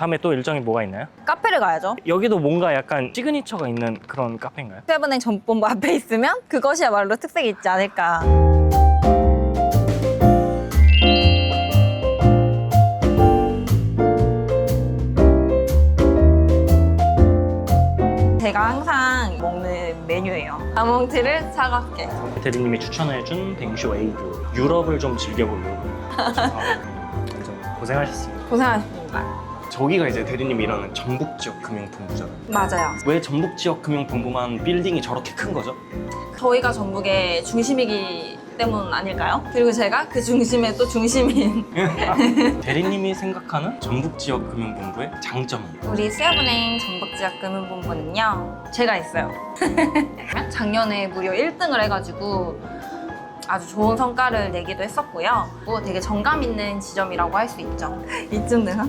다음에 또 일정이 뭐가 있나요? 카페를 가야죠. 여기도 뭔가 약간 시그니처가 있는 그런 카페인가요? 세븐행 전본부 앞에 있으면 그것이야말로 특색이 있지 않을까. 제가 항상 먹는 메뉴예요. 아몽트를 차갑게. 대리님이 추천해준 뱅쇼 에이드 유럽을 좀 즐겨보려고 아, 완전 고생하셨습니다 고생하셨습니다. 저기가 이제 대리님이 일하는 전북 지역 금융본부잖아요 맞아요. 왜 전북 지역 금융본부만 빌딩이 저렇게 큰 거죠? 저희가 전북의 중심이기 때문 아닐까요? 그리고 제가 그 중심의 또 중심인 대리님이 생각하는 전북 지역 금융본부의 장점은? 우리 세븐행 전북지역금융본부는요 제가 있어요 작년에 무려 1등을 해가지고 아주 좋은 성과를 내기도 했었고요 뭐 되게 정감 있는 지점이라고 할 수 있죠 이쯤 되나?